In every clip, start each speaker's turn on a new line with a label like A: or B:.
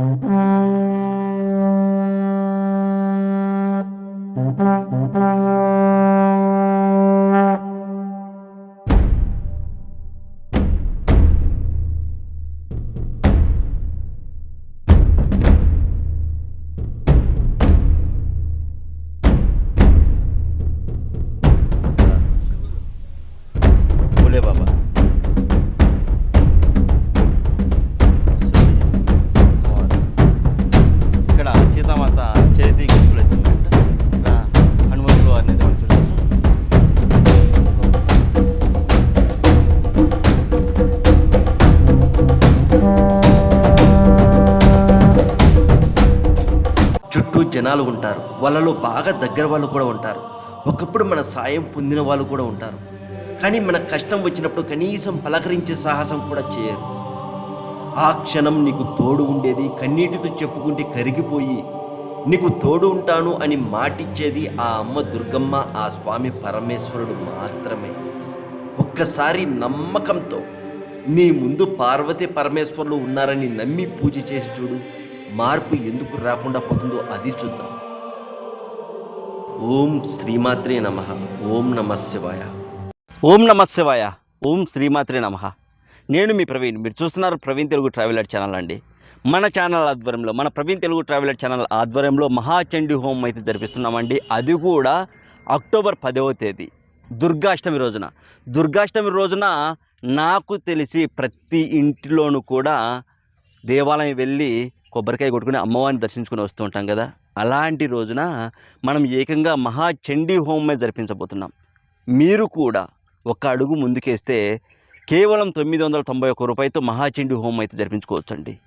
A: భోలే జనాలు ఉంటారు. వాళ్ళలో బాగా దగ్గర వాళ్ళు కూడా ఉంటారు. ఒకప్పుడు మన సాయం పొందిన వాళ్ళు కూడా ఉంటారు. కానీ మన కష్టం వచ్చినప్పుడు కనీసం పలకరించే సాహసం కూడా చేయరు. ఆ క్షణం నీకు తోడు ఉండేది కన్నీటితో చెప్పుకుంటే కరిగిపోయి నీకు తోడు ఉంటాను అని మాటిచ్చేది ఆ అమ్మ దుర్గమ్మ ఆ స్వామి పరమేశ్వరుడు మాత్రమే. ఒక్కసారి నమ్మకంతో నీ ముందు పార్వతీ పరమేశ్వరులు ఉన్నారని నమ్మి పూజ చేసి చూడు. మార్పు ఎందుకు రాకుండా పోతుందో అది చూద్దాం. ఓం శ్రీమాత్రే నమ. ఓం నమ శివాయ. ఓం నమ శివాయ. ఓం శ్రీమాత్రే నమ. నేను మీ ప్రవీణ్. మీరు చూస్తున్నారు ప్రవీణ్ తెలుగు ట్రావెలర్ ఛానల్ అండి. మన ఛానల్ ఆధ్వర్యంలో మన ప్రవీణ్ తెలుగు ట్రావెలర్ ఛానల్ ఆధ్వర్యంలో మహాచండీ హోమం అయితే జరిపిస్తున్నామండి. అది కూడా అక్టోబర్ పదవ తేదీ. దుర్గాష్టమి రోజున. దుర్గాష్టమి రోజున నాకు తెలిసి ప్రతి ఇంటిలోనూ కూడా దేవాలయం వెళ్ళి కొబ్బరికాయ కొట్టుకుని అమ్మవారిని దర్శించుకుని వస్తూ ఉంటాం కదా? అలాంటి రోజున మనం ఏకంగా మహాచండీ హోమమే జరిపించబోతున్నాం. మీరు కూడా ఒక అడుగు ముందుకేస్తే కేవలం తొమ్మిది వందల తొంభై ఒక్క రూపాయలతో మహాచండీ హోమం అయితే జరిపించుకోవచ్చండి.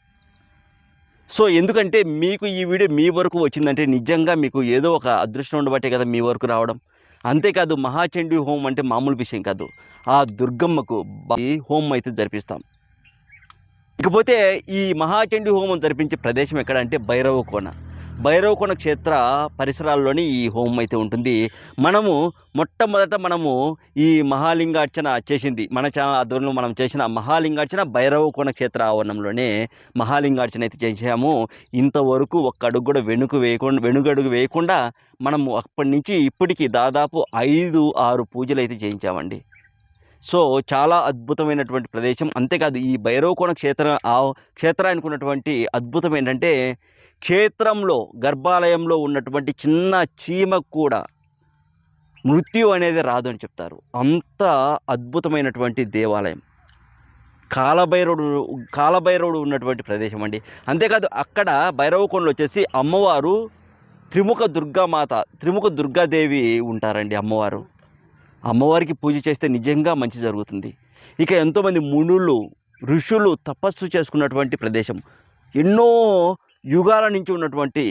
A: సో ఎందుకంటే మీకు ఈ వీడియో మీ వరకు వచ్చిందంటే నిజంగా మీకు ఏదో ఒక అదృష్టం ఉండబట్టే కదా మీ వరకు రావడం. అంతేకాదు మహాచండీ హోమం అంటే మామూలు విషయం కాదు. ఆ దుర్గమ్మకు ఈ హోమం అయితే జరిపిస్తాం. ఇకపోతే ఈ మహాచండీ హోమం జరిపించే ప్రదేశం ఎక్కడ అంటే భైరవకోన. భైరవకోన క్షేత్ర పరిసరాల్లోని ఈ హోమం అయితే ఉంటుంది. మనము మొట్టమొదట మనము ఈ మహాలింగార్చన చేసింది. మన ఛానల్ ఆధ్వర్యంలో మనం చేసిన మహాలింగార్చన భైరవకోన క్షేత్ర ఆవరణంలోనే మహాలింగార్చన అయితే చేసాము ఇంతవరకు ఒక్క అడుగు కూడా వెనుక వేయకుండా వెనుగడుగు వేయకుండా మనము అప్పటి నుంచి ఇప్పటికి దాదాపు ఐదు ఆరు పూజలు అయితే చేయించామండి. సో చాలా అద్భుతమైనటువంటి ప్రదేశం. అంతేకాదు ఈ భైరవకోణ క్షేత్ర ఆ క్షేత్రానికి ఉన్నటువంటి అద్భుతం ఏంటంటే క్షేత్రంలో గర్భాలయంలో ఉన్నటువంటి చిన్న చీమకు కూడా మృత్యు అనేది రాదు అని చెప్తారు. అంత అద్భుతమైనటువంటి దేవాలయం. కాలభైరవుడు కాలభైరవుడు ఉన్నటువంటి ప్రదేశం అండి. అంతేకాదు అక్కడ భైరవకోణలో వచ్చేసి అమ్మవారు త్రిముఖ దుర్గామాత త్రిముఖ దుర్గాదేవి ఉంటారండి అమ్మవారు. అమ్మవారికి పూజ చేస్తే నిజంగా మంచి జరుగుతుంది. ఇక ఎంతోమంది మునులు ఋషులు తపస్సు చేసుకున్నటువంటి ప్రదేశం. ఎన్నో యుగాల నుంచి ఉన్నటువంటి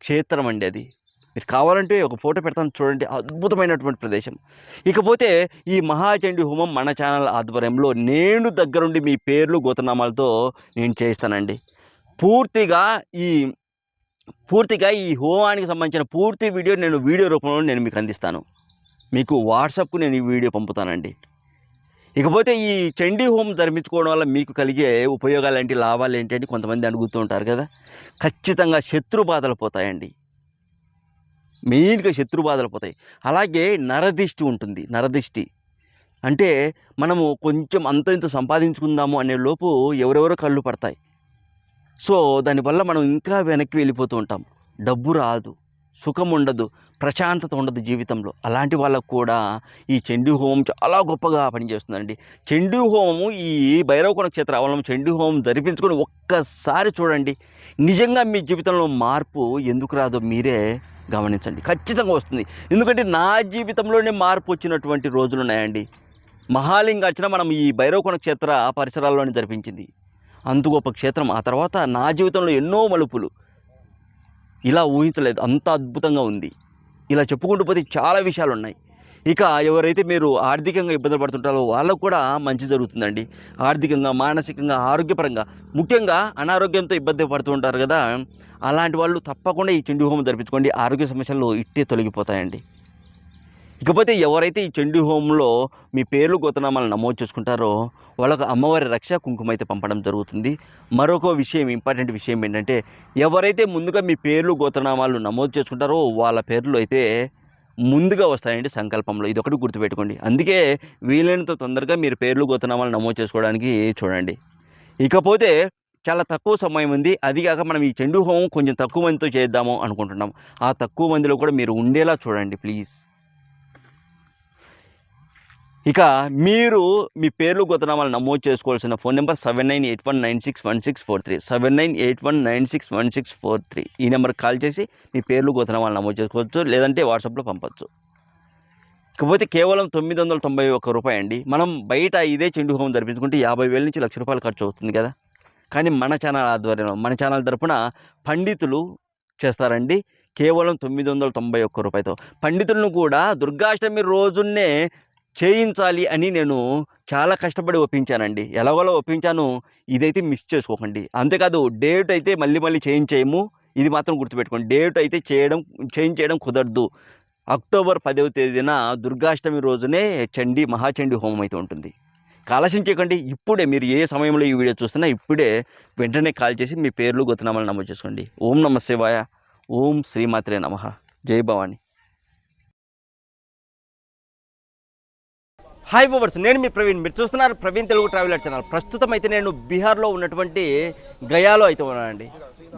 A: క్షేత్రం అండి అది. మీరు కావాలంటే ఒక ఫోటో పెడతాను చూడండి అద్భుతమైనటువంటి ప్రదేశం. ఇకపోతే ఈ మహాచండీ హోమం మన ఛానల్ ఆధ్వర్యంలో నేను దగ్గరుండి మీ పేర్లు గోతనామాలతో నేను చేయిస్తానండి. పూర్తిగా ఈ పూర్తిగా ఈ హోమానికి సంబంధించిన పూర్తి వీడియో నేను వీడియో రూపంలో నేను మీకు అందిస్తాను. మీకు వాట్సాప్కు నేను ఈ వీడియో పంపుతానండి. ఇకపోతే ఈ చండీ హోమ్ ధర్మించుకోవడం వల్ల మీకు కలిగే ఉపయోగాలు ఏంటి లాభాలు ఏంటి అని కొంతమంది అడుగుతూ ఉంటారు కదా. ఖచ్చితంగా శత్రు బాధలు పోతాయండి. మెయిన్గా శత్రు బాధలు పోతాయి. అలాగే నరదిష్టి ఉంటుంది నరదిష్టి. అంటే మనము కొంచెం అంత ఇంత సంపాదించుకుందాము అనే లోపు ఎవరెవరో కళ్ళు పడతాయి. సో దానివల్ల మనం ఇంకా వెనక్కి వెళ్ళిపోతూ ఉంటాం. డబ్బు రాదు. సుఖం ఉండదు ప్రశాంతత ఉండదు జీవితంలో. అలాంటి వాళ్ళకు కూడా ఈ చండీ హోమం చాలా గొప్పగా పనిచేస్తుందండి. చండీ హోమము ఈ భైరవకోణ క్షేత్ర అవలంబం చండీ హోమం జరిపించుకొని ఒక్కసారి చూడండి. నిజంగా మీ జీవితంలో మార్పు ఎందుకు రాదో మీరే గమనించండి. ఖచ్చితంగా వస్తుంది. ఎందుకంటే నా జీవితంలోనే మార్పు వచ్చినటువంటి రోజులు ఉన్నాయండి. మహాలింగార్చన మనం ఈ భైరవకోణ క్షేత్ర పరిసరాల్లోనే జరిపించింది. అంత గొప్ప క్షేత్రం. ఆ తర్వాత నా జీవితంలో ఎన్నో మలుపులు. ఇలా ఊహించలేదు. అంత అద్భుతంగా ఉంది. ఇలా చెప్పుకుంటూ పోతే చాలా విషయాలు ఉన్నాయి ఇక ఎవరైతే మీరు ఆర్థికంగా ఇబ్బందులు పడుతుంటారో వాళ్ళకు కూడా మంచి జరుగుతుందండి. ఆర్థికంగా మానసికంగా ఆరోగ్యపరంగా ముఖ్యంగా అనారోగ్యంతో ఇబ్బంది పడుతూ ఉంటారు కదా అలాంటి వాళ్ళు తప్పకుండా ఈ చెండు హోమం జరిపించుకోండి. ఆరోగ్య సమస్యలు ఇట్టే తొలగిపోతాయండి. ఇకపోతే ఎవరైతే ఈ చండీ హోమంలో మీ పేర్లు గోతనామాలు నమోదు చేసుకుంటారో వాళ్ళకు అమ్మవారి రక్ష కుంకుమ అయితే పంపడం జరుగుతుంది. మరొక విషయం ఇంపార్టెంట్ విషయం ఏంటంటే ఎవరైతే ముందుగా మీ పేర్లు గోతనామాలు నమోదు చేసుకుంటారో వాళ్ళ పేర్లు అయితే ముందుగా వస్తాయండి సంకల్పంలో. ఇది ఒకటి గుర్తుపెట్టుకోండి. అందుకే వీలైనంత తొందరగా మీరు పేర్లు గోతనామాలు నమోదు చేసుకోవడానికి చూడండి. ఇకపోతే చాలా తక్కువ సమయం ఉంది. అది కాక మనం ఈ చెండు హోమం కొంచెం తక్కువ మందితో చేద్దాము అనుకుంటున్నాం. ఆ తక్కువ మందిలో కూడా మీరు ఉండేలా చూడండి ప్లీజ్. ఇక మీరు మీ పేర్లు గొతనామాలు నమోదు చేసుకోవాల్సిన phone number seven nine eight one nine six one six four three. Seven nine eight one nine six one six four three. ఈ నెంబర్కి కాల్ చేసి మీ పేర్లు గొతనామాలు నమోదు చేసుకోవచ్చు లేదంటే వాట్సాప్లో పంపచ్చు. ఇకపోతే కేవలం తొమ్మిది వందల తొంభై ఒక్క రూపాయి అండి మనం బయట ఇదే చెండు హోమం జరిపించుకుంటే యాభై వేల నుంచి లక్ష రూపాయలు ఖర్చు అవుతుంది కదా. కానీ మన ఛానల్ ఆధ్వర్యంలో మన ఛానల్ తరఫున పండితులు చేస్తారండి. కేవలం తొమ్మిది వందల తొంభై ఒక్క రూపాయతో. పండితులను కూడా దుర్గాష్టమి రోజున్నే చేయించాలి అని నేను చాలా కష్టపడి ఒప్పించానండి. ఎలాగోలా ఒప్పించాను ఇదైతే మిస్ చేసుకోకండి. అంతేకాదు డేట్ అయితే మళ్ళీ మళ్ళీ చేయించేయము ఇది మాత్రం గుర్తుపెట్టుకోండి. డేట్ అయితే చేయడం చేంజ్ చేయడం కుదరదు. అక్టోబర్ పదవ తేదీన దుర్గాష్టమి రోజునే చండీ మహాచండీ హోమం అయితే ఉంటుంది. చేయకండి. ఇప్పుడే మీరు ఏ సమయంలో ఈ వీడియో చూస్తున్నా ఇప్పుడే వెంటనే కాల్ చేసి మీ పేర్లు గొత్తనామాలు నమోదు చేసుకోండి. ఓం నమ శివాయ. ఓం శ్రీమాత్రే నమ. జై భవాని. హాయ్ బోవర్స్ నేను మీ ప్రవీణ్. మీరు చూస్తున్నారు ప్రవీణ్ తెలుగు ట్రావెలర్ ఛానల్ ప్రస్తుతం అయితే నేను బీహార్లో ఉన్నటువంటి గయాలో అయితే ఉన్నానండి.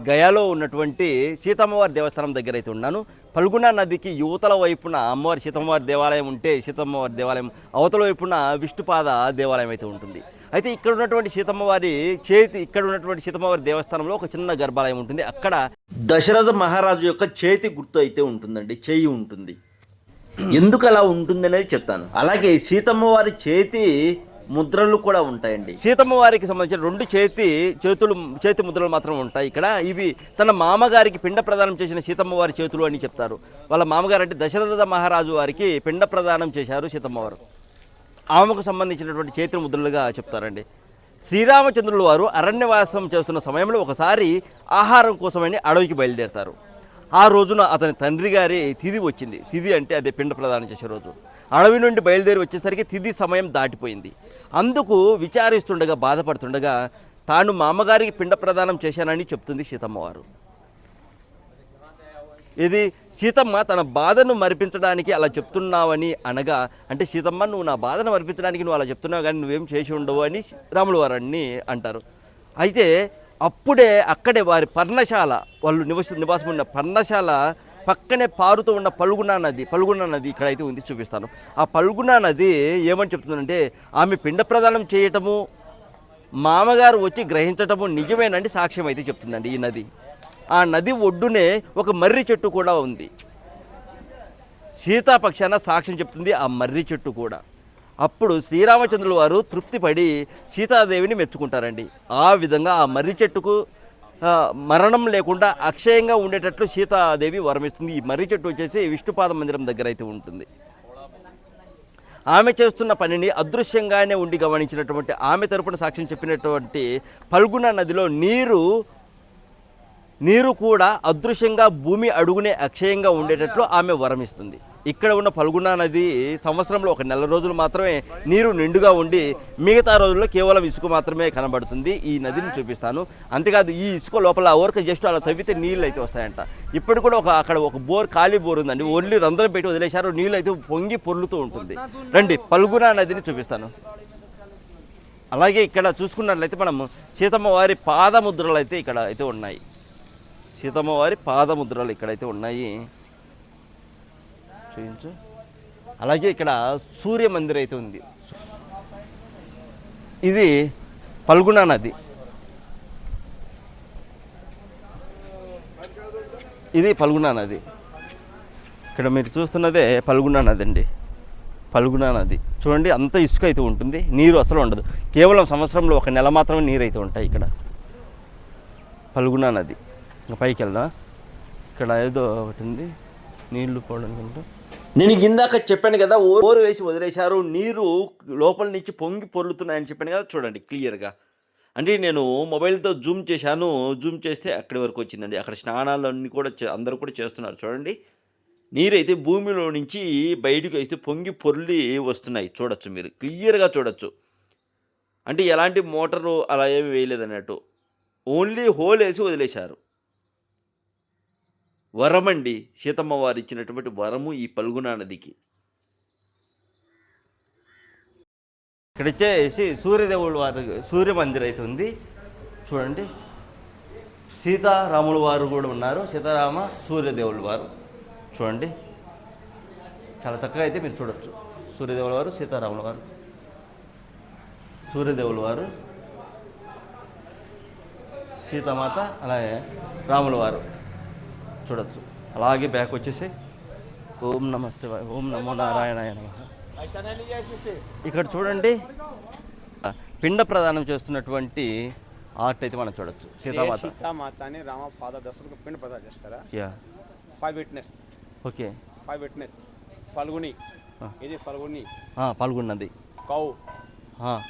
A: గయాలో ఉన్నటువంటి సీతమ్మవారి దేవస్థానం దగ్గర అయితే ఉన్నాను. పల్గుణ నదికి యువతల వైపున అమ్మవారి సీతమ్మవారి దేవాలయం ఉంటే సీతమ్మవారి దేవాలయం అవతల వైపున విష్ణుపాద దేవాలయం అయితే ఉంటుంది. అయితే ఇక్కడ ఉన్నటువంటి సీతమ్మవారి చేతి ఇక్కడ ఉన్నటువంటి సీతమ్మవారి దేవస్థానంలో ఒక చిన్న గర్భాలయం ఉంటుంది. అక్కడ దశరథ మహారాజు యొక్క చేతి గుర్తు అయితే ఉంటుందండి చేయి ఉంటుంది. ఎందుకు అలా ఉంటుంది అనేది చెప్తాను. అలాగే సీతమ్మ వారి చేతి ముద్రలు కూడా ఉంటాయండి. సీతమ్మ వారికి సంబంధించిన రెండు చేతి చేతులు చేతి ముద్రలు మాత్రం ఉంటాయి. ఇక్కడ ఇవి తన మామగారికి పిండ ప్రదానం చేసిన సీతమ్మ వారి చేతులు అని చెప్తారు. వాళ్ళ మామగారు అంటే దశరథ మహారాజు వారికి పిండ ప్రదానం చేశారు సీతమ్మ వారు. ఆమెకు సంబంధించినటువంటి చేతి ముద్రలుగా చెప్తారండి. శ్రీరామచంద్రుల వారు అరణ్యవాసం చేస్తున్న సమయంలో ఒకసారి ఆహారం కోసమని అడవికి బయలుదేరతారు. ఆ రోజున అతని తండ్రి గారి తిథి వచ్చింది. తిథి అంటే అదే పిండ ప్రదానం చేసే రోజు. అడవి నుండి బయలుదేరి వచ్చేసరికి తిథి సమయం దాటిపోయింది. అందుకు విచారిస్తుండగా బాధపడుతుండగా తాను మా అమ్మగారికి పిండ ప్రదానం చేశానని చెప్తుంది సీతమ్మవారు. ఇది సీతమ్మ తన బాధను మరిపించడానికి అలా చెప్తున్నావని అనగా అంటే సీతమ్మ నువ్వు నా బాధను మరిపించడానికి నువ్వు అలా చెప్తున్నావు కానీ నువ్వేం చేసి ఉండవు అని రాముల వారిని అంటారు. అయితే అప్పుడే అక్కడే వారి పర్ణశాల వాళ్ళు నివసి నివాసం ఉన్న పర్ణశాల పక్కనే పారుతూ ఉన్న పల్గునా నది పల్గునా నది ఇక్కడైతే ఉంది చూపిస్తాను. ఆ పల్గుణ నది ఏమని చెప్తుందంటే ఆమె పిండ ప్రదానం చేయటము మామగారు వచ్చి గ్రహించటము నిజమేనండి సాక్ష్యం అయితే చెప్తుందండి ఈ నది. ఆ నది ఒడ్డునే ఒక మర్రి చెట్టు కూడా ఉంది. సీతాపక్షాన సాక్ష్యం చెప్తుంది ఆ మర్రి చెట్టు కూడా. అప్పుడు శ్రీరామచంద్రుల వారు తృప్తిపడి సీతాదేవిని మెచ్చుకుంటారండి. ఆ విధంగా ఆ మర్రి చెట్టుకు మరణం లేకుండా అక్షయంగా ఉండేటట్లు సీతాదేవి వరమిస్తుంది. ఈ మర్రి చెట్టు వచ్చేసి విష్ణుపాద మందిరం దగ్గర అయితే ఉంటుంది. ఆమె చేస్తున్న పనిని అదృశ్యంగానే ఉండి గమనించినటువంటి ఆమె తరపున సాక్ష్యం చెప్పినటువంటి పల్గుణ నదిలో నీరు నీరు కూడా అదృశ్యంగా భూమి అడుగునే అక్షయంగా ఉండేటట్లు ఆమె వరమిస్తుంది. ఇక్కడ ఉన్న పల్గుణ నది సంవత్సరంలో ఒక నెల రోజులు మాత్రమే నీరు నిండుగా ఉండి మిగతా రోజుల్లో కేవలం ఇసుక మాత్రమే కనబడుతుంది. ఈ నదిని చూపిస్తాను. అంతేకాదు ఈ ఇసుక లోపల ఓరక జస్ట్ అలా తవ్వితే నీళ్ళు అయితే వస్తాయంట. ఇప్పుడు కూడా ఒక అక్కడ ఒక బోర్ ఖాళీ బోర్ ఉందండి. ఓన్లీ రంధ్రం పెట్టి వదిలేశారు. నీళ్ళు అయితే పొంగి పొర్లుతూ ఉంటుంది. రండి పల్గుణ నదిని చూపిస్తాను. అలాగే ఇక్కడ చూసుకున్నట్లయితే మనం సీతమ్మ వారి పాదముద్రలు అయితే ఇక్కడ అయితే ఉన్నాయి. సీతమ్మ వారి పాదముద్రలు ఇక్కడైతే ఉన్నాయి. చూపించు అలాగే ఇక్కడ సూర్య మందిర్ అయితే ఉంది. ఇది పల్గుణ నది. ఇది పల్గుణ నది. ఇక్కడ మీరు చూస్తున్నదే పల్గుణ నది అండి. పల్గుణ నది. చూడండి అంత ఇసుక అయితే ఉంటుంది. నీరు అసలు ఉండదు. కేవలం సంవత్సరంలో ఒక నెల మాత్రమే నీరు అయితే ఉంటాయి ఇక్కడ. పల్గుణ నది. ఇంకా పైకి వెళ్దాం. ఇక్కడ ఏదో ఒకటి ఉంది. నీళ్ళు పోవడానికి నేను ఇందాక చెప్పాను కదా ఓరు వేసి వదిలేశారు నీరు లోపల నుంచి పొంగి పొర్లుతున్నాయని చెప్పాను కదా చూడండి క్లియర్గా అంటే నేను మొబైల్తో జూమ్ చేశాను జూమ్ చేస్తే అక్కడి వరకు వచ్చిందండి. అక్కడ స్నానాలు అన్నీ కూడా చే- అందరూ కూడా చేస్తున్నారు చూడండి. నీరైతే భూమిలో నుంచి బయటకు అయితే పొంగి పొర్లి వస్తున్నాయి చూడొచ్చు మీరు. క్లియర్గా చూడొచ్చు. అంటే ఎలాంటి మోటారు అలా ఏమి వేయలేదు అన్నట్టు. ఓన్లీ హోల్ వేసి వదిలేశారు. వరమండి సీతమ్మ వారు ఇచ్చినటువంటి వరము ఈ పల్గునా నదికి. ఇక్కడ వచ్చేసి సూర్యదేవుడు వారి సూర్య మందిర్ అయితే ఉంది. చూడండి. సీతారాముల వారు కూడా ఉన్నారు. సీతారామ సూర్యదేవుల వారు. చూడండి. చాలా చక్కగా అయితే మీరు చూడొచ్చు. సూర్యదేవుల వారు సీతారాముల వారు. సూర్యదేవుల వారు సీతమాత అలాగే రాముల వారు. చూడొచ్చు. అలాగే బ్యాక్ వచ్చేసి ఓం నమ శివాయ ఓం నమో నారాయణాయ నమః. ఇక్కడ చూడండి పిండ ప్రదానం చేస్తున్నటువంటి ఆర్ట్ అయితే మనం చూడొచ్చు. సీతామాత.
B: సీతామాతని రామ పాద దశలకు పిండి ప్రదా చేస్తారా?
A: Yeah.
B: Five witness
A: okay.
B: Five witness Falguni.
A: ఆ.
B: ఇది ఫల్గుని?
A: ఆ, పాల్గొన్నది
B: కౌ.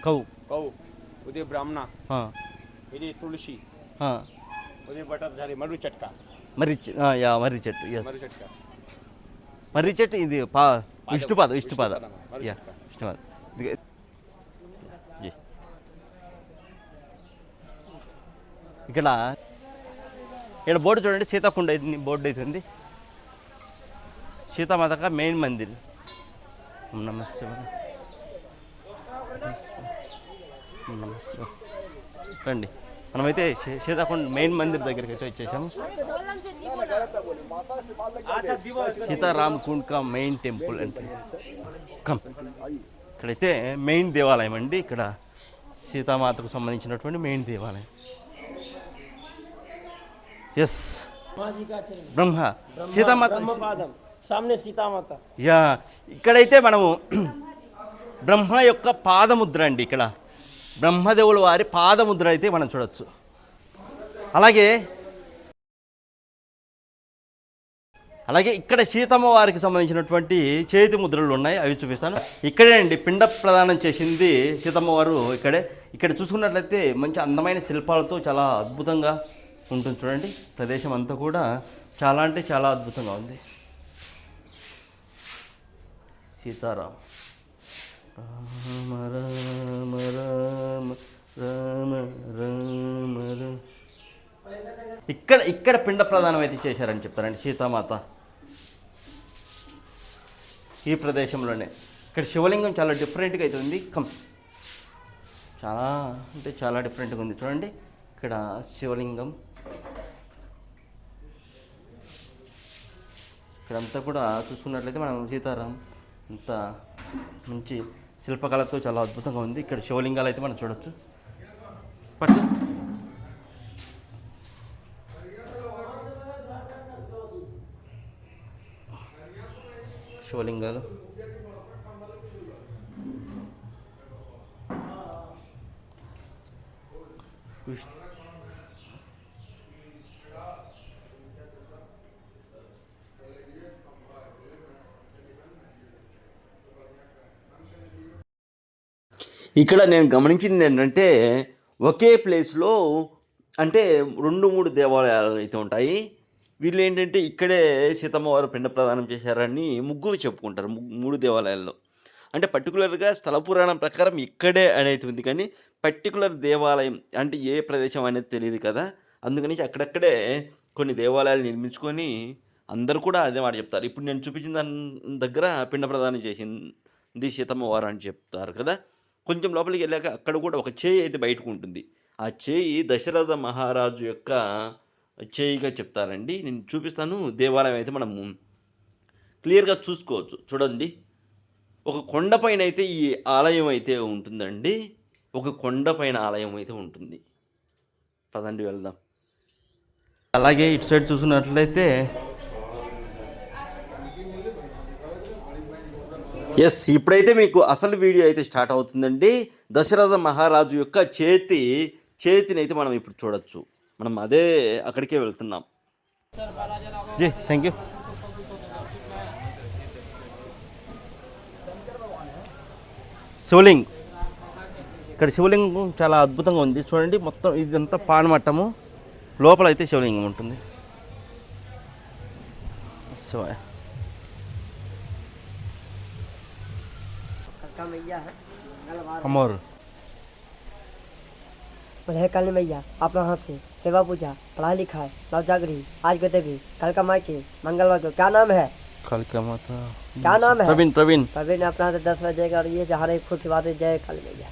A: కౌ.
B: కౌ. ఇది బ్రాహ్మణ. ఇది తులసి. ఇది బటర్ జారి మర్రి చెట్క
A: మర్రి యా మర్రి చెట్టు ఎస్
B: మర్రి
A: చెట్టు ఇది పా విష్ణుపాద విష్ణుపాద. యా. విష్ణుపాద. ఇక్కడ ఇక్కడ బోర్డు చూడండి సీతాకుండ అయితే బోర్డు అయితే ఉంది. సీతామాతక మెయిన్ మందిర్. ఓం నమః శివాయ. ఓం నమః శివాయ. రండి. మనమైతే సీతాకుండ మెయిన్ మందిర్ దగ్గరికి అయితే వచ్చేసాము. సీతారాం కుండ్ కా మెయిన్ టెంపుల్ అంటే. కమ్. ఇక్కడైతే మెయిన్ దేవాలయం అండి. ఇక్కడ సీతామాతకు సంబంధించినటువంటి మెయిన్ దేవాలయం. ఎస్ బ్రహ్మ. సీతామాత.
C: సామ్నే సీతామాత.
A: యా. ఇక్కడైతే మనము బ్రహ్మ యొక్క పాదముద్ర అండి ఇక్కడ. బ్రహ్మదేవుల వారి పాదముద్ర అయితే మనం చూడవచ్చు అలాగే అలాగే ఇక్కడ సీతమ్మ వారికి సంబంధించినటువంటి చేతి ముద్రలు ఉన్నాయి అవి చూపిస్తాను. ఇక్కడే అండి పిండ ప్రదానం చేసింది సీతమ్మ వారు ఇక్కడే. ఇక్కడ చూసుకున్నట్లయితే మంచి అందమైన శిల్పాలతో చాలా అద్భుతంగా ఉంటుంది చూడండి. ప్రదేశం అంతా కూడా చాలా అంటే చాలా అద్భుతంగా ఉంది. సీతారాం. రామ రామ రామ రామ రామ రామ. ఇక్కడ ఇక్కడ పిండ ప్రదానం అయితే చేశారని చెప్తారండి సీతామాత. ఈ ప్రదేశంలోనే. ఇక్కడ శివలింగం చాలా డిఫరెంట్గా అయితే ఉంది. కమ్. చాలా అంటే చాలా డిఫరెంట్గా ఉంది. చూడండి ఇక్కడ శివలింగం. ఇక్కడంతా కూడా చూసుకున్నట్లయితే మనం సీతారాం అంత మంచి శిల్పకళతో చాలా అద్భుతంగా ఉంది. ఇక్కడ శివలింగాలు అయితే మనం చూడొచ్చు. పట్టు. శివలింగాలు. విష్ణు ఇక్కడ నేను గమనించింది ఏంటంటే ఒకే ప్లేస్లో అంటే రెండు మూడు దేవాలయాలు అయితే ఉంటాయి. వీళ్ళు ఏంటంటే ఇక్కడే సీతమ్మ వారు పిండ ప్రదానం చేశారని ముగ్గురు చెప్పుకుంటారు మూడు దేవాలయాల్లో. అంటే పర్టికులర్గా స్థల పురాణం ప్రకారం ఇక్కడే అనేది ఉంది కానీ పర్టికులర్ దేవాలయం అంటే ఏ ప్రదేశం అనేది తెలియదు కదా. అందుకని అక్కడక్కడే కొన్ని దేవాలయాలు నిర్మించుకొని అందరు కూడా అదే మాట చెప్తారు. ఇప్పుడు నేను చూపించిన దాని దగ్గర పిండ ప్రదానం చేసింది సీతమ్మ వారు అని చెప్తారు కదా. కొంచెం లోపలికి వెళ్ళాక అక్కడ కూడా ఒక చేయి అయితే బయటకు ఉంటుంది. ఆ చేయి దశరథ మహారాజు యొక్క చేయిగా చెప్తారండి. నేను చూపిస్తాను. దేవాలయం అయితే మనము క్లియర్గా చూసుకోవచ్చు. చూడండి. ఒక కొండపైన అయితే ఈ ఆలయం అయితే ఉంటుందండి. ఒక కొండపైన ఆలయం అయితే ఉంటుంది. పదండి వెళ్దాం. అలాగే ఇటు సైడ్ చూసుకున్నట్లయితే ఎస్ ఇప్పుడైతే మీకు అసలు వీడియో అయితే స్టార్ట్ అవుతుందండి. దశరథ మహారాజు యొక్క చేతి చేతిని అయితే మనం ఇప్పుడు చూడొచ్చు. మనం అదే అక్కడికే వెళ్తున్నాం. Ji thank you Shivling. ఇక్కడ శివలింగం చాలా అద్భుతంగా ఉంది. చూడండి మొత్తం ఇదంతా పానమట్టము లోపల అయితే శివలింగం ఉంటుంది. శివాయ.
D: का
E: अमर।
D: पढ़े कल मैया अपना हाथ से सेवा पूजा पढ़ाई लिखाई नव जागरी आज के देवी कल का माई के मंगलवार को। क्या नाम है?
E: कल का माता।
D: क्या नाम है?
E: प्रवीण
D: प्रवीण। प्रवीण अपना हाथ दस बजे और ये जहाँ रही खुद बात जय कल मैया।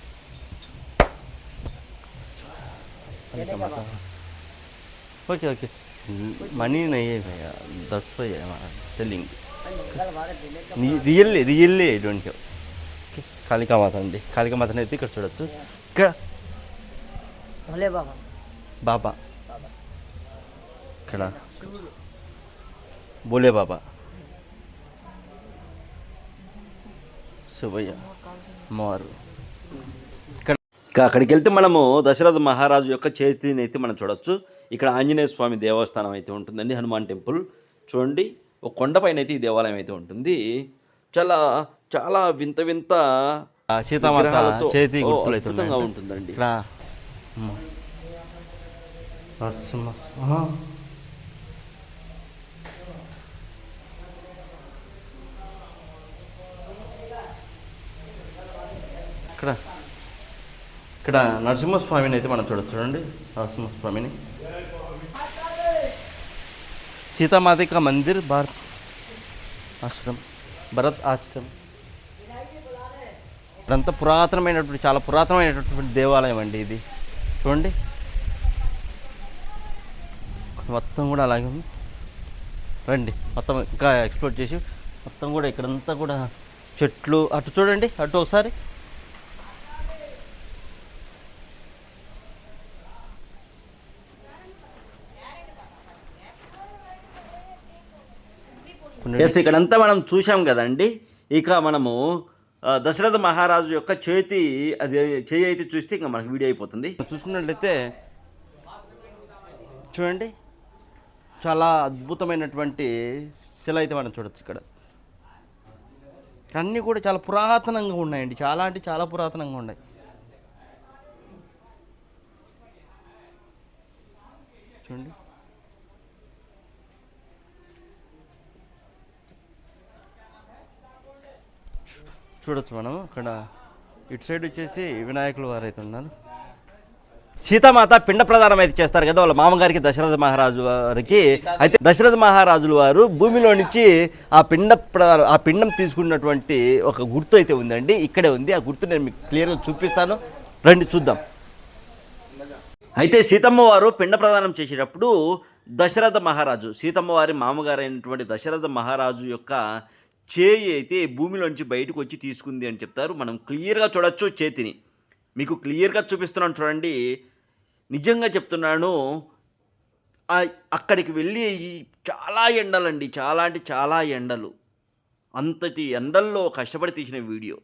E: Okay okay. मनी नहीं है भैया दस सौ है चलेंगे real really don't have Kalikamata అండి కాళికామాతని అయితే ఇక్కడ చూడొచ్చు. ఇక్కడ
D: బాబా.
E: బాబా. ఇక్కడ. బోలే బాబా. శుభయ్య మారు ఇక్కడ అక్కడికి వెళ్తే మనము దశరథ మహారాజు యొక్క చేతిని అయితే మనం చూడొచ్చు. ఇక్కడ ఆంజనేయ స్వామి దేవస్థానం అయితే ఉంటుందండి హనుమాన్ టెంపుల్. చూడండి ఒక కొండపైన అయితే ఈ దేవాలయం అయితే ఉంటుంది. చాలా చాలా వింత వింత
A: సీతామాత చేతి
E: అద్భుతంగా. ఉంటుందండి.
A: ఇక్కడ. ఇక్కడ ఇక్కడ నరసింహస్వామిని అయితే మనం చూడొచ్చు. చూడండి నరసింహస్వామిని. సీతామాత కా మందిర్ భారత్ ఆశ్రమం భరత్ ఆశ్రమం. ఇదంతా పురాతనమైనటువంటి చాలా పురాతనమైనటువంటి దేవాలయం అండి ఇది. చూడండి. మొత్తం కూడా అలాగే ఉంది. రండి మొత్తం ఇంకా ఎక్స్ప్లోర్ చేసి మొత్తం కూడా ఇక్కడంతా కూడా చెట్లు అటు చూడండి అటు ఒకసారి.
E: ఎస్ ఇక్కడంతా మనం చూసాం కదండి. ఇక మనము దశరథ మహారాజు యొక్క చేతి అది చేయి అయితే చూస్తే ఇంకా మనకు వీడియో అయిపోతుంది.
A: చూసుకున్నట్లయితే చూడండి చాలా అద్భుతమైనటువంటి శిల అయితే మనం చూడొచ్చు ఇక్కడ. అన్నీ కూడా చాలా పురాతనంగా ఉన్నాయండి. చాలా అంటే చాలా పురాతనంగా ఉన్నాయి. చూడండి. చూడొచ్చు మనం అక్కడ ఇటు సైడ్ వచ్చేసి వినాయకుల వారు అయితే ఉన్నారు.
E: సీతామాత పిండ ప్రదానం అయితే చేస్తారు కదా వాళ్ళ మామగారికి దశరథ మహారాజు వారికి. అయితే దశరథ మహారాజుల వారు భూమిలో నుంచి ఆ పిండ ప్రదానం ఆ పిండం తీసుకున్నటువంటి ఒక గుర్తు అయితే ఉందండి. ఇక్కడే ఉంది. ఆ గుర్తు నేను మీకు క్లియర్గా చూపిస్తాను. రండి చూద్దాం. అయితే సీతమ్మ వారు పిండ ప్రదానం చేసేటప్పుడు దశరథ మహారాజు సీతమ్మ వారి మామగారైనటువంటి దశరథ మహారాజు యొక్క చేయి అయితే భూమిలోంచి బయటకు వచ్చి తీసుకుంది అని చెప్తారు. మనం క్లియర్గా చూడొచ్చు చేతిని. మీకు క్లియర్గా చూపిస్తున్నాను చూడండి. నిజంగా చెప్తున్నాను అక్కడికి వెళ్ళి చాలా ఎండలండి. చాలా అంటే చాలా ఎండలు. అంతటి ఎండల్లో కష్టపడి తీసిన వీడియో.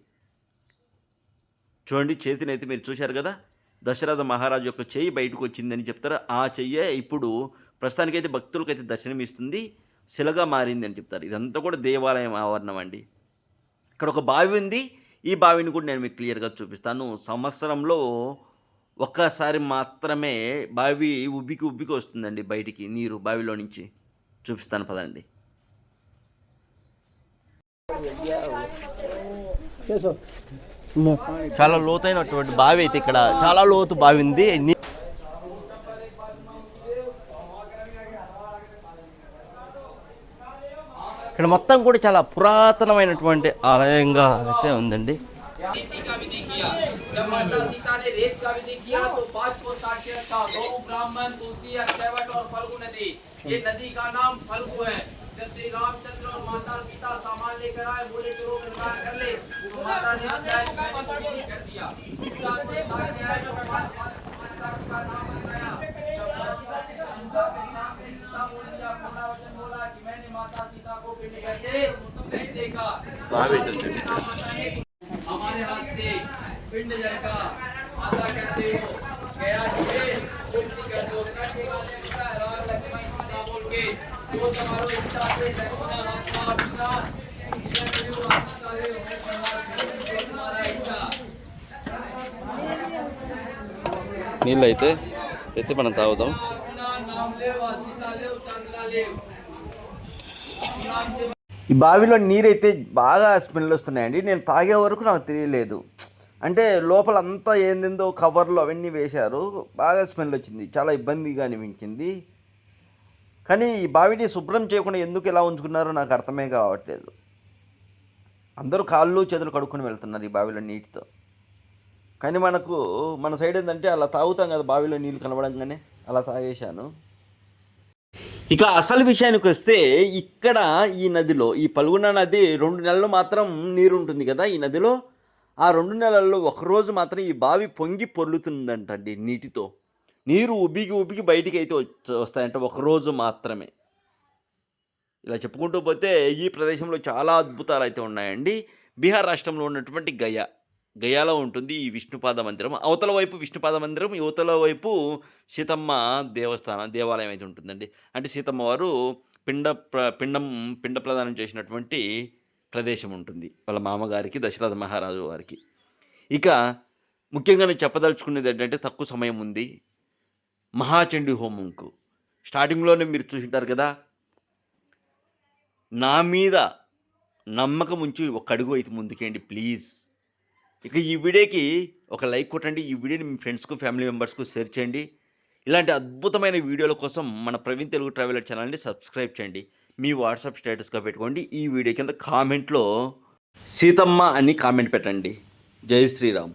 E: చూడండి చేతిని అయితే మీరు చూశారు కదా? దశరథ మహారాజు యొక్క చేయి బయటకు వచ్చిందని చెప్తారు. ఆ చెయ్యే ఇప్పుడు ప్రస్తుతానికైతే భక్తులకైతే దర్శనమిస్తుంది. శిలగా మారింది అని చెప్తారు. ఇదంతా కూడా దేవాలయం ఆవరణం అండి. ఇక్కడ ఒక బావి ఉంది. ఈ బావిని కూడా నేను మీకు క్లియర్గా చూపిస్తాను. సంవత్సరంలో ఒక్కసారి మాత్రమే బావి ఉబ్బికి ఉబ్బికి వస్తుందండి బయటికి నీరు బావిలో నుంచి. చూపిస్తాను పదండి.
A: చాలా లోతైనటువంటి బావి అయితే ఇక్కడ. చాలా లోతు బావి ఉంది. ఇక్కడ మొత్తం కూడా చాలా పురాతనమైనటువంటి ఆలయంగా అయితే ఉందండి
F: रीति का विधि किया जब माता सीता ने रेत का विधि किया तो पांच को साक्षर था गौ ब्राह्मण तुलसी अक्षयवट और फल्गु नदी ये नदी का नाम फल्गु है जब श्री रामचंद्र और माता सीता सामान लेकर आए बोले चलो निर्माण कर ले तो माता ने अध्याय में मैंने विधि कर दिया हमारे हाथ से पिंड जलका माता कहते हो गया जुड़े पिंड कर दो करके वाले पिता राम लक्ष्मण सीता बोल के जो समारोह इच्छा से सकुना आत्मा पिता जीवन देव आत्मा काले हो परमार जो तुम्हारा इच्छा
A: నీళ్ళు అయితే అయితే మనం తాగుదాం
E: ఈ బావిలో నీరైతే బాగా స్మెల్ వస్తున్నాయండి. నేను తాగే వరకు నాకు తెలియలేదు. అంటే లోపల అంతా ఏందిందో కవర్లు అవన్నీ వేశారు. బాగా స్మెల్ వచ్చింది. చాలా ఇబ్బందిగా అనిపించింది. కానీ ఈ బావిని శుభ్రం చేయకుండా ఎందుకు ఇలా ఉంచుకున్నారో నాకు అర్థమే కావట్లేదు. అందరూ కాళ్ళు చేతులు కడుక్కొని వెళ్తున్నారు ఈ బావిలో నీటితో. కానీ మనకు మన సైడ్ ఏంటంటే అలా తాగుతాం కదా బావిలో నీళ్ళు కనబడంగానే అలా తాగేశాను. ఇక అసలు విషయానికి వస్తే ఇక్కడ ఈ నదిలో ఈ పల్గొండ నది రెండు నెలలు మాత్రం నీరు ఉంటుంది కదా ఈ నదిలో. ఆ రెండు నెలల్లో ఒకరోజు మాత్రం ఈ బావి పొంగి పొర్లుతుందంటండి నీటితో. నీరు ఉబ్బికి ఉబ్బికి బయటికి అయితే వచ్చ- వస్తాయంట ఒకరోజు మాత్రమే. ఇలా చెప్పుకుంటూ పోతే ఈ ప్రదేశంలో చాలా అద్భుతాలు అయితే ఉన్నాయండి. బీహార్ రాష్ట్రంలో ఉన్నటువంటి గయా. గయాలో ఉంటుంది ఈ విష్ణుపాద మందిరం. అవతల వైపు విష్ణుపాద మందిరం యువతల వైపు సీతమ్మ దేవస్థానం దేవాలయం అయితే ఉంటుందండి. అంటే సీతమ్మ వారు పిండ ప్ర- పిండం పిండ ప్రదానం చేసినటువంటి ప్రదేశం ఉంటుంది వాళ్ళ మామగారికి దశరథ మహారాజు వారికి. ఇక ముఖ్యంగా నేను చెప్పదలుచుకునేది ఏంటంటే తక్కువ సమయం ఉంది. మహాచండి హోమంకు. స్టార్టింగ్లోనే మీరు చూసింటారు కదా. నా మీద నమ్మకం ఉంచి ఒక అడుగు అయితే ముందుకేయండి ప్లీజ్. ఇక ఈ వీడియోకి ఒక లైక్ కొట్టండి ఈ వీడియోని మీ ఫ్రెండ్స్కు ఫ్యామిలీ మెంబర్స్కు షేర్ చేయండి. ఇలాంటి అద్భుతమైన వీడియోల కోసం మన ప్రవీణ్ తెలుగు ట్రావెలర్ ఛానల్ని సబ్స్క్రైబ్ చేయండి. మీ వాట్సాప్ స్టేటస్గా పెట్టుకోండి. ఈ వీడియో కింద కామెంట్లో సీతమ్మ అని కామెంట్ పెట్టండి. జై శ్రీరామ్.